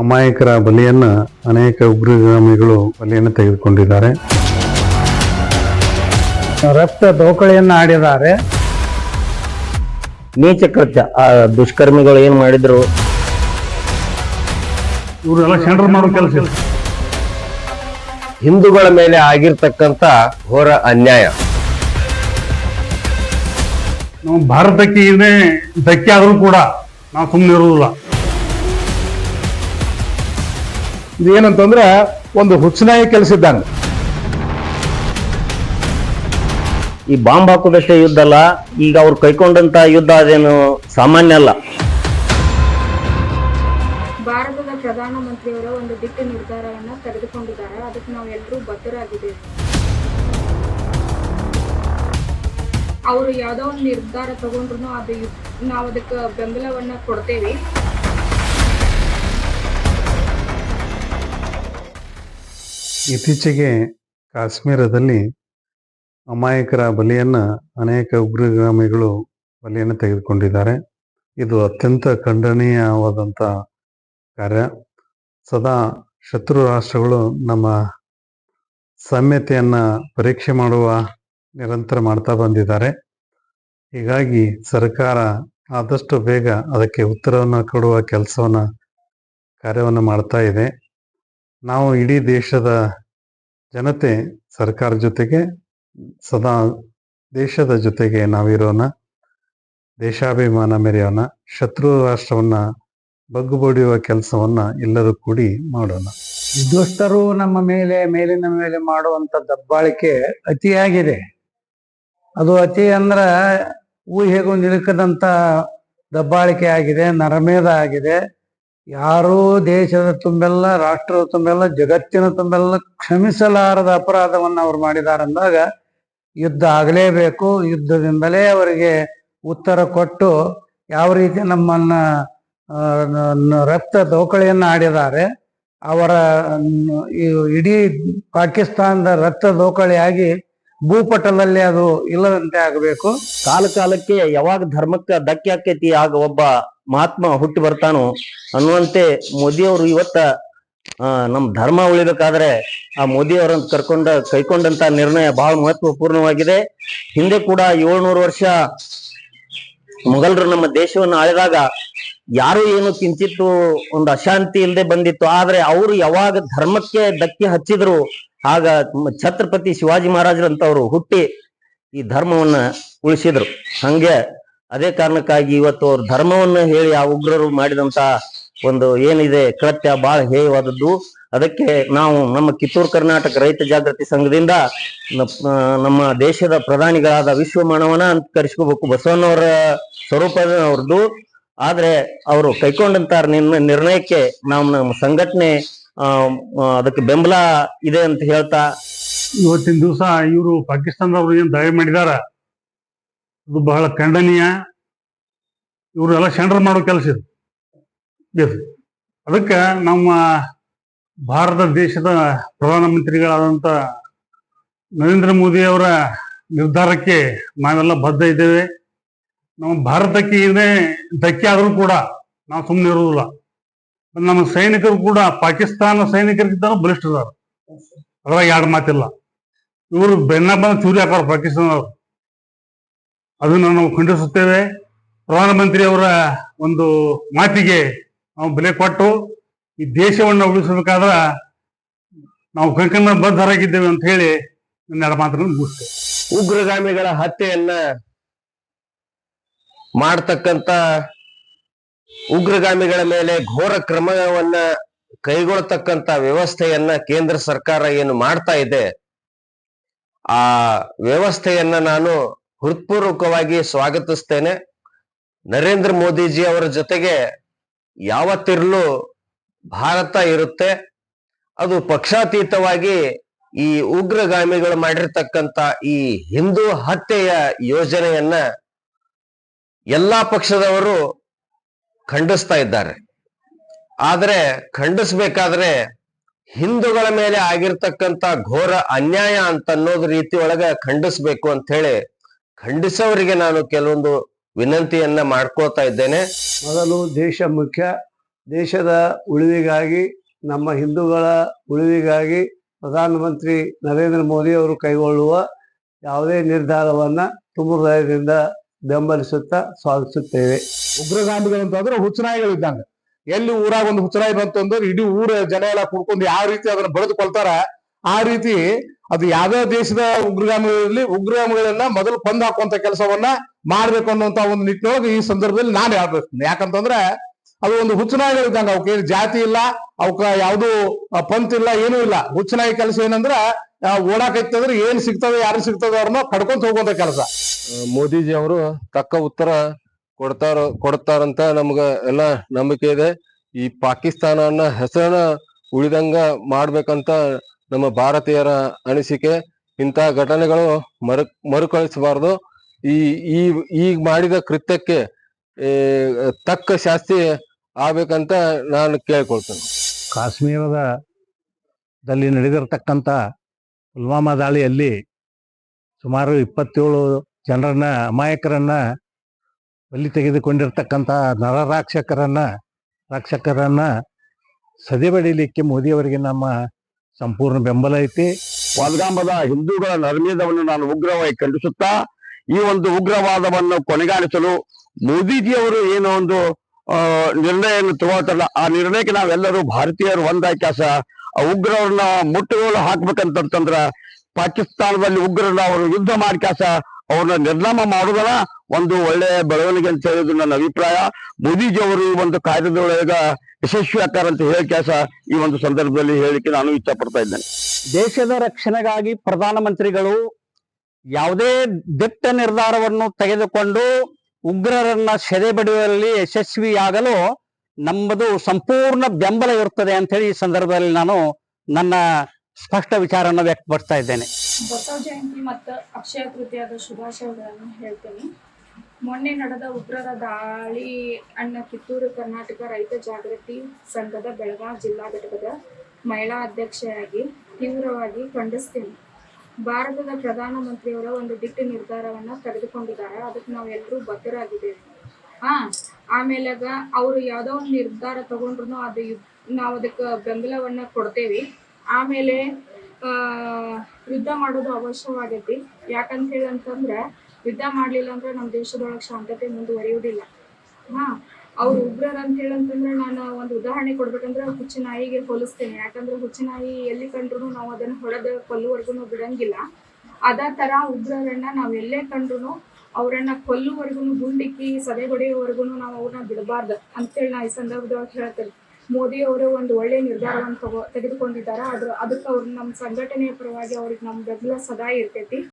ಅಮಾಯಕರ ಬಲಿಯನ್ನ ಅನೇಕ ಉಗ್ರಗಾಮಿಗಳು ಬಲಿಯನ್ನು ತೆಗೆದುಕೊಂಡಿದ್ದಾರೆ. ರಕ್ತ ದೋಕಳಿಯನ್ನು ಆಡಿದ್ದಾರೆ. ನೀಚ ಕೃತ್ಯ. ಆ ದುಷ್ಕರ್ಮಿಗಳು ಏನ್ ಮಾಡಿದ್ರು? ಇವರೆಲ್ಲ ಸೆಂಡರ್ ಮಾಡೋ ಕೆಲಸ ಹಿಂದೂಗಳ ಮೇಲೆ ಆಗಿರ್ತಕ್ಕಂಥ ಘೋರ ಅನ್ಯಾಯ. ನಾವು ಭಾರತಕ್ಕೆ ಇದೇ ಧಕ್ಕೆ ಆದರೂ ಕೂಡ ನಾವು ಸುಮ್ಮನೆ ಇರುವುದಿಲ್ಲ ಇದೇನಂತಂದ್ರೆ ಒಂದು ಹುಚ್ಚನಾಯಿ ಕೆಲಸ ಇದ್ದಂಗೆ ಈ ಬಾಂಬ್ ಹಾಕೋದಷ್ಟೇ ಯುದ್ಧ ಅಲ್ಲ ಈಗ ಅವ್ರು ಕೈಕೊಂಡಂತ ಯುದ್ಧ ಅದೇನು ಸಾಮಾನ್ಯ ಅಲ್ಲ. ಭಾರತದ ಪ್ರಧಾನಮಂತ್ರಿಯವರ ಒಂದು ದಿಟ್ಟ ನಿರ್ಧಾರವನ್ನ ತೆಗೆದುಕೊಂಡಿದ್ದಾರೆ. ಅದಕ್ಕೆ ನಾವೆಲ್ಲರೂ ಬದ್ಧರಾಗಿದ್ದೇವೆ. ಅವರು ಯಾವುದೋ ಒಂದು ನಿರ್ಧಾರ ತಗೊಂಡ್ರು ಅದು ನಾವು ಅದಕ್ಕೆ ಬೆಂಬಲವನ್ನ ಕೊಡ್ತೇವೆ. ಇತ್ತೀಚೆಗೆ ಕಾಶ್ಮೀರದಲ್ಲಿ ಅಮಾಯಕರ ಬಲಿಯನ್ನು ಅನೇಕ ಉಗ್ರಗಾಮಿಗಳು ಬಲಿಯನ್ನು ತೆಗೆದುಕೊಂಡಿದ್ದಾರೆ. ಇದು ಅತ್ಯಂತ ಖಂಡನೀಯವಾದಂಥ ಕಾರ್ಯ. ಸದಾ ಶತ್ರು ರಾಷ್ಟ್ರಗಳು ನಮ್ಮ ಸಾಮ್ಯತೆಯನ್ನು ಪರೀಕ್ಷೆ ಮಾಡುವ ನಿರಂತರ ಮಾಡ್ತಾ ಬಂದಿದ್ದಾರೆ. ಹೀಗಾಗಿ ಸರ್ಕಾರ ಆದಷ್ಟು ಬೇಗ ಅದಕ್ಕೆ ಉತ್ತರವನ್ನು ಕೊಡುವ ಕೆಲಸವನ್ನು ಕಾರ್ಯವನ್ನು ಮಾಡ್ತಾ ಇದೆ. ನಾವು ಇಡೀ ದೇಶದ ಜನತೆ ಸರ್ಕಾರ ಜೊತೆಗೆ ಸದಾ ದೇಶದ ಜೊತೆಗೆ ನಾವಿರೋಣ ದೇಶಾಭಿಮಾನ ಮೆರೆಯೋಣ ಶತ್ರು ರಾಷ್ಟ್ರವನ್ನ ಬಗ್ಗು ಬಡಿಯುವ ಕೆಲಸವನ್ನ ಎಲ್ಲರೂ ಕೂಡಿ ಮಾಡೋಣ. ದುಷ್ಟರು ನಮ್ಮ ಮೇಲೆ, ಮೇಲಿನ ಮೇಲೆ ಮಾಡುವಂತ ದಬ್ಬಾಳಿಕೆ ಅತಿಯಾಗಿದೆ. ಅದು ಅತಿ ಅಂದ್ರೆ ಊಹೆಗೂ ನಿಲುಕದಂತ ದಬ್ಬಾಳಿಕೆ ಆಗಿದೆ, ನರಮೇಧ ಆಗಿದೆ. ಯಾರೂ ದೇಶದ ತುಂಬೆಲ್ಲ, ರಾಷ್ಟ್ರದ ತುಂಬೆಲ್ಲ, ಜಗತ್ತಿನ ತುಂಬೆಲ್ಲ ಕ್ಷಮಿಸಲಾರದ ಅಪರಾಧವನ್ನು ಅವ್ರು ಮಾಡಿದಾರಂದಾಗ ಯುದ್ಧ ಆಗಲೇಬೇಕು. ಯುದ್ಧದಿಂದಲೇ ಅವರಿಗೆ ಉತ್ತರ ಕೊಟ್ಟು ಯಾವ ರೀತಿ ನಮ್ಮನ್ನ ರಕ್ತ ದೋಕಳಿಯನ್ನು ಆಡಿದ್ದಾರೆ. ಅವರ ಇಡೀ ಪಾಕಿಸ್ತಾನದ ರಕ್ತ ದೋಕಳಿಯಾಗಿ ಭೂಪಟಲಲ್ಲಿ ಅದು ಇಲ್ಲದಂತೆ ಆಗಬೇಕು. ಕಾಲ ಕಾಲಕ್ಕೆ ಯಾವಾಗ ಧರ್ಮಕ್ಕೆ ಧಕ್ಕೆ ಆಕೈತಿ ಆಗ ಒಬ್ಬ ಮಹಾತ್ಮ ಹುಟ್ಟಿ ಬರ್ತಾನೋ ಅನ್ನುವಂತೆ ಮೋದಿ ಅವರು ಇವತ್ತ ನಮ್ಮ ನಮ್ ಧರ್ಮ ಉಳಿಬೇಕಾದ್ರೆ ಆ ಮೋದಿ ಕರ್ಕೊಂಡ, ಕೈಕೊಂಡಂತ ನಿರ್ಣಯ ಬಹಳ ಮಹತ್ವಪೂರ್ಣವಾಗಿದೆ. ಹಿಂದೆ ಕೂಡ ಏಳ್ನೂರು ವರ್ಷ ಮೊಘಲರು ನಮ್ಮ ದೇಶವನ್ನು ಆಳಿದಾಗ ಯಾರು ಏನು ಕಿಂಚಿತ್ತು ಒಂದು ಅಶಾಂತಿ ಇಲ್ಲದೆ ಬಂದಿತ್ತು. ಆದ್ರೆ ಅವರು ಯಾವಾಗ ಧರ್ಮಕ್ಕೆ ಧಕ್ಕೆ ಹಚ್ಚಿದ್ರು, ಆಗ ಛತ್ರಪತಿ ಶಿವಾಜಿ ಮಹಾರಾಜರಂತವ್ರು ಹುಟ್ಟಿ ಈ ಧರ್ಮವನ್ನ ಉಳಿಸಿದ್ರು. ಹಂಗೆ ಅದೇ ಕಾರಣಕ್ಕಾಗಿ ಇವತ್ತು ಅವ್ರ ಧರ್ಮವನ್ನ ಹೇಳಿ ಆ ಉಗ್ರರು ಮಾಡಿದಂತ ಒಂದು ಏನಿದೆ ಕೃತ್ಯ ಬಹಳ ಹೇಯವಾದದ್ದು. ಅದಕ್ಕೆ ನಾವು ನಮ್ಮ ಕಿತ್ತೂರು ಕರ್ನಾಟಕ ರೈತ ಜಾಗೃತಿ ಸಂಘದಿಂದ ನಮ್ಮ ದೇಶದ ಪ್ರಧಾನಿಗಳಾದ ವಿಶ್ವ ಮಾನವನ ಅಂತ ಕರೆಸ್ಕೋಬೇಕು. ಬಸವಣ್ಣವರ ಸ್ವರೂಪದ ಅವ್ರದ್ದು. ಆದ್ರೆ ಅವರು ಕೈಕೊಂಡಂತ ನಿರ್ಣ- ನಿರ್ಣಯಕ್ಕೆ ನಾವು ನಮ್ಮ ಸಂಘಟನೆ ಅದಕ್ಕೆ ಬೆಂಬಲ ಇದೆ ಅಂತ ಹೇಳ್ತಾ ಇವತ್ತಿನ ದಿವಸ ಇವರು ಪಾಕಿಸ್ತಾನದವರು ಏನು ದಯ ಮಾಡಿದಾರ? ಅದು ಬಹಳ ಖಂಡನೀಯ. ಇವರೆಲ್ಲ ಸೆಂಡರ್ ಮಾಡೋ ಕೆಲಸ ಇದು. ಅದಕ್ಕೆ ನಮ್ಮ ಭಾರತ ದೇಶದ ಪ್ರಧಾನಮಂತ್ರಿಗಳಾದಂಥ ನರೇಂದ್ರ ಮೋದಿ ಅವರ ನಿರ್ಧಾರಕ್ಕೆ ನಾವೆಲ್ಲ ಬದ್ಧ ಇದ್ದೇವೆ. ನಮ್ಮ ಭಾರತಕ್ಕೆ ಏನೇ ಧಕ್ಕೆ ಆದರೂ ಕೂಡ ನಾವು ಸುಮ್ಮನೆ ಇರುವುದಿಲ್ಲ. ನಮ್ಮ ಸೈನಿಕರು ಕೂಡ ಪಾಕಿಸ್ತಾನ ಸೈನಿಕರಿಗಿಂತ ಬಲಿಷ್ಠರಾದ ಅದ್ರಾಗ ಎರಡು ಮಾತಿಲ್ಲ. ಇವರು ಬೆನ್ನ ಬಂದ ಚೂರಿ ಹಾಕೋರು ಪಾಕಿಸ್ತಾನದವರು. ಅದನ್ನು ನಾವು ಖಂಡಿಸುತ್ತೇವೆ. ಪ್ರಧಾನಮಂತ್ರಿ ಅವರ ಒಂದು ಮಾತಿಗೆ ನಾವು ಬೆಲೆ ಕೊಟ್ಟು ಈ ದೇಶವನ್ನು ಉಳಿಸಬೇಕಾದ್ರ ನಾವು ಕಂಕಣ ಬದ್ಧರಾಗಿದ್ದೇವೆ ಅಂತ ಹೇಳಿ ನನ್ನ ಮಾತನ್ನು ಮುಗಿಸ್ತೇವೆ ಉಗ್ರಗಾಮಿಗಳ ಹತ್ಯೆಯನ್ನ ಮಾಡ್ತಕ್ಕಂತ ಉಗ್ರಗಾಮಿಗಳ ಮೇಲೆ ಘೋರ ಕ್ರಮವನ್ನ ಕೈಗೊಳ್ಳತಕ್ಕಂತ ವ್ಯವಸ್ಥೆಯನ್ನ ಕೇಂದ್ರ ಸರ್ಕಾರ ಏನು ಮಾಡ್ತಾ ಇದೆ, ಆ ವ್ಯವಸ್ಥೆಯನ್ನ ನಾನು ಹೃತ್ಪೂರ್ವಕವಾಗಿ ಸ್ವಾಗತಿಸ್ತೇನೆ. ನರೇಂದ್ರ ಮೋದಿಜಿ ಅವರ ಜೊತೆಗೆ ಯಾವತ್ತಿರಲು ಭಾರತ ಇರುತ್ತೆ. ಅದು ಪಕ್ಷಾತೀತವಾಗಿ ಈ ಉಗ್ರಗಾಮಿಗಳು ಮಾಡಿರ್ತಕ್ಕಂತ ಈ ಹಿಂದೂ ಹತ್ಯೆಯ ಯೋಜನೆಯನ್ನ ಎಲ್ಲಾ ಪಕ್ಷದವರು ಖಂಡಿಸ್ತಾ ಇದ್ದಾರೆ. ಆದರೆ ಖಂಡಿಸ್ಬೇಕಾದ್ರೆ ಹಿಂದೂಗಳ ಮೇಲೆ ಆಗಿರ್ತಕ್ಕಂತ ಘೋರ ಅನ್ಯಾಯ ಅಂತ ಅನ್ನೋದು ರೀತಿ ಒಳಗ ಖಂಡಿಸ್ಬೇಕು ಅಂತ ಹೇಳಿ ಖಂಡಿಸೋರಿಗೆ ನಾನು ಕೆಲವೊಂದು ವಿನಂತಿಯನ್ನ ಮಾಡ್ಕೋತಾ ಇದ್ದೇನೆ. ಮೊದಲು ದೇಶ ಮುಖ್ಯ. ದೇಶದ ಉಳಿವಿಗಾಗಿ ನಮ್ಮ ಹಿಂದೂಗಳ ಉಳಿವಿಗಾಗಿ ಪ್ರಧಾನಮಂತ್ರಿ ನರೇಂದ್ರ ಮೋದಿ ಅವರು ಕೈಗೊಳ್ಳುವ ಯಾವುದೇ ನಿರ್ಧಾರವನ್ನ ತುಂಬ ಹೃದಯದಿಂದ ಬೆಂಬಲಿಸುತ್ತಾ ಸ್ವಾಗತಿಸುತ್ತೇವೆ. ಉಗ್ರಗಾಮಿಗಳು ಅಂತಂದ್ರೆ ಹುಚ್ಚನಾಯಿಗಳು ಇದ್ದಂಗ ಎಲ್ಲಿ ಊರಾಗ ಒಂದು ಹುಚ್ಚನಾಯಿ ಬಂತು ಅಂದ್ರೆ ಇಡೀ ಊರ ಜನ ಎಲ್ಲ ಕುಡ್ಕೊಂಡು ಯಾವ ರೀತಿ ಅದನ್ನ ಬಡಿದುಕೊಳ್ತಾರ ಆ ರೀತಿ ಅದು ಯಾವ್ಯಾವ ದೇಶದ ಉಗ್ರಗಾಮಿಗಳಲ್ಲಿ ಉಗ್ರಗಾಮಿಗಳನ್ನ ಮೊದಲು ಕೊಂದು ಹಾಕುವಂತ ಕೆಲಸವನ್ನ ಮಾಡ್ಬೇಕು ಅನ್ನುವಂತ ಒಂದು ನಿಟ್ಟಿನೊಳಗೆ ಈ ಸಂದರ್ಭದಲ್ಲಿ ನಾನು ಹೇಳ್ಬೇಕು ಯಾಕಂತಂದ್ರೆ ಅದು ಒಂದು ಹುಚ್ಚನಾಯಿಗಳು ಇದ್ದಂಗ ಅವಕ್ಕೆ ಜಾತಿ ಇಲ್ಲ, ಅವಕ್ಕ ಯಾವ್ದು ಪಂತ್ ಇಲ್ಲ, ಏನೂ ಇಲ್ಲ. ಹುಚ್ಚನಾಯಿ ಕೆಲಸ ಏನಂದ್ರ ಓಡಾಕೈತಂದ್ರೆ ಏನ್ ಸಿಗ್ತದೆ ಯಾರು ಸಿಗ್ತದೆ ಅವ್ರನ್ನ ಪಡ್ಕೊಂತ ಹೋಗುವಂತ ಕೆಲಸ. ಮೋದಿಜಿ ಅವರು ತಕ್ಕ ಉತ್ತರ ಕೊಡ್ತಾರ, ಕೊಡ್ತಾರಂತ ನಮ್ಗ ಎಲ್ಲ ನಂಬಿಕೆ ಇದೆ. ಈ ಪಾಕಿಸ್ತಾನ ಹೆಸರನ್ನ ಉಳಿದಂಗ ಮಾಡ್ಬೇಕಂತ ನಮ್ಮ ಭಾರತೀಯರ ಅನಿಸಿಕೆ ಇಂತಹ ಘಟನೆಗಳು ಮರು, ಮರುಕಳಿಸಬಾರದು. ಈ ಈ ಈಗ ಮಾಡಿದ ಕೃತ್ಯಕ್ಕೆ ತಕ್ಕ ಶಾಸ್ತಿ ಆಗ್ಬೇಕಂತ ನಾನು ಕೇಳ್ಕೊಳ್ತೇನೆ. ಕಾಶ್ಮೀರದ ದಲ್ಲಿ ನಡೆದಿರತಕ್ಕಂಥ ಪುಲ್ವಾಮಾ ದಾಳಿಯಲ್ಲಿ ಸುಮಾರು ಇಪ್ಪತ್ತೇಳು ಜನರನ್ನ, ಅಮಾಯಕರನ್ನ ಬಲಿ ತೆಗೆದುಕೊಂಡಿರ್ತಕ್ಕಂಥ ನರರಾಕ್ಷಕರನ್ನ, ರಾಕ್ಷಕರನ್ನ ಸದೆಬಡಿಲಿಕ್ಕೆ ಮೋದಿಯವರಿಗೆ ನಮ್ಮ ಸಂಪೂರ್ಣ ಬೆಂಬಲ ಐತಿ. ಪದ್ಗಾಂಬದ ಹಿಂದೂಗಳ ನರ್ಮೇದವನ್ನು ನಾನು ಉಗ್ರವಾಗಿ ಖಂಡಿಸುತ್ತಾ, ಈ ಒಂದು ಉಗ್ರವಾದವನ್ನು ಕೊನೆಗಾಣಿಸಲು ಮೋದಿಜಿಯವರು ಏನೋ ಒಂದು ನಿರ್ಣಯವನ್ನು ತಗೊಳ್ತಾರಲ್ಲ ಆ ನಿರ್ಣಯಕ್ಕೆ ನಾವೆಲ್ಲರೂ ಭಾರತೀಯರು ಒಂದಾಕ್ಯಾಸ ಆ ಉಗ್ರವ್ರನ್ನ ಮುಟ್ಟುಗೋಲು ಹಾಕ್ಬೇಕಂತಂದ್ರ ಪಾಕಿಸ್ತಾನದಲ್ಲಿ ಉಗ್ರರನ್ನ ಅವರು ಯುದ್ಧ ಮಾಡ್ಕ್ಯಾಸ. ಅವ್ರನ್ನ ನಿರ್ನಾಮ ಮಾಡುವುದನ್ನ ಒಂದು ಒಳ್ಳೆಯ ಬೆಳವಣಿಗೆ ಅಂತ ಹೇಳುದು ನನ್ನ ಅಭಿಪ್ರಾಯ. ಮೋದಿಜಿ ಅವರು ಈ ಒಂದು ಕಾರ್ಯದೊಳಗ ಯಶಸ್ವಿ ಆಕಾರ ಅಂತ ಕೆಲಸ ಈ ಒಂದು ಸಂದರ್ಭದಲ್ಲಿ ಹೇಳಿಕೆ ನಾನು ಇಷ್ಟಪಡ್ತಾ ಇದ್ದೇನೆ. ದೇಶದ ರಕ್ಷಣೆಗಾಗಿ ಪ್ರಧಾನಮಂತ್ರಿಗಳು ಯಾವುದೇ ದಿಟ್ಟ ನಿರ್ಧಾರವನ್ನು ತೆಗೆದುಕೊಂಡು ಉಗ್ರರನ್ನ ಸೆರೆ ಬಡಿಯುವಲ್ಲಿ ಯಶಸ್ವಿಯಾಗಲು ನಮ್ಮದು ಸಂಪೂರ್ಣ ಬೆಂಬಲ ಇರುತ್ತದೆ ಅಂತ ಹೇಳಿ ಈ ಸಂದರ್ಭದಲ್ಲಿ ನಾನು ನನ್ನ ಸ್ಪಷ್ಟ ವಿಚಾರವನ್ನು ವ್ಯಕ್ತಪಡಿಸ್ತಾ ಇದ್ದೇನೆ. ಬಸವ ಜಯಂತಿ ಮತ್ತು ಅಕ್ಷಯ ತೃತೀಯದ ಶುಭಾಶಯಗಳನ್ನು ಹೇಳ್ತೀನಿ. ಮೊನ್ನೆ ನಡೆದ ಉಗ್ರರ ದಾಳಿ ಅಣ್ಣ ಕಿತ್ತೂರು ಕರ್ನಾಟಕ ರೈತ ಜಾಗೃತಿ ಸಂಘದ ಬೆಳಗಾವಿ ಜಿಲ್ಲಾ ಘಟಕದ ಮಹಿಳಾ ಅಧ್ಯಕ್ಷೆಯಾಗಿ ತೀವ್ರವಾಗಿ ಖಂಡಿಸ್ತೀನಿ. ಭಾರತದ ಪ್ರಧಾನಮಂತ್ರಿಯವರ ಒಂದು ದಿಟ್ಟ ನಿರ್ಧಾರವನ್ನು ತೆಗೆದುಕೊಂಡಿದ್ದಾರೆ. ಅದಕ್ಕೆ ನಾವೆಲ್ಲರೂ ಬದ್ಧರಾಗಿದ್ದೇವೆ. ಹಾ, ಆಮೇಲಾಗ ಅವರು ಯಾವುದೋ ಒಂದು ನಿರ್ಧಾರ ತಗೊಂಡ್ರು ಅದು ನಾವು ಅದಕ್ಕೆ ಬೆಂಬಲವನ್ನು ಕೊಡ್ತೇವೆ. ಆಮೇಲೆ ಯುದ್ಧ ಮಾಡೋದು ಅವಶ್ಯವಾಗೈತಿ. ಯಾಕಂತ ಅಂತಂದ್ರೆ ಯುದ್ಧ ಮಾಡ್ಲಿಲ್ಲ ಅಂದ್ರೆ ನಮ್ಮ ದೇಶದೊಳಗೆ ಶಾಂತತೆ ಮುಂದುವರಿಯುವುದಿಲ್ಲ. ಹಾ, ಅವ್ರು ಉಗ್ರರ ಅಂತ ಹೇಳಂತಂದ್ರೆ ನಾನು ಒಂದು ಉದಾಹರಣೆ ಕೊಡ್ಬೇಕಂದ್ರೆ ಹುಚ್ಚು ನಾಯಿಗೆ ಹೋಲಿಸ್ತೇನೆ. ಯಾಕಂದ್ರೆ ಹುಚ್ಚು ನಾಯಿ ಎಲ್ಲಿ ಕಂಡ್ರು ನಾವು ಅದನ್ನ ಹೊಡೆದ ಕೊಲ್ಲುವರೆಗೂ ಬಿಡಂಗಿಲ್ಲ. ಅದೇ ತರ ಉಗ್ರರನ್ನ ನಾವು ಎಲ್ಲೇ ಕಂಡ್ರು ಅವರನ್ನ ಕೊಲ್ಲುವರೆಗೂ ಗುಂಡಿಕ್ಕಿ ಸದೆ ಹೊಡೆಯುವವರೆಗೂ ನಾವು ಅವ್ರನ್ನ ಬಿಡಬಾರ್ದು ಅಂತೇಳಿ ನಾ ಈ ಸಂದರ್ಭದೊಳಗೆ ಹೇಳ್ತೇನೆ. ಮೋದಿ ಅವರು ಒಂದು ಒಳ್ಳೆ ನಿರ್ಧಾರವನ್ನು ತಗೋ, ತೆಗೆದುಕೊಂಡಿದ್ದಾರೆ? ಅದ್ರ ಅದಕ್ಕೆ ಅವ್ರು ನಮ್ಮ ಸಂಘಟನೆಯ ಪರವಾಗಿ ಅವ್ರಿಗೆ ನಮ್ಮ ಬೆಂಬಲ ಸದಾ ಇರ್ತೈತಿ.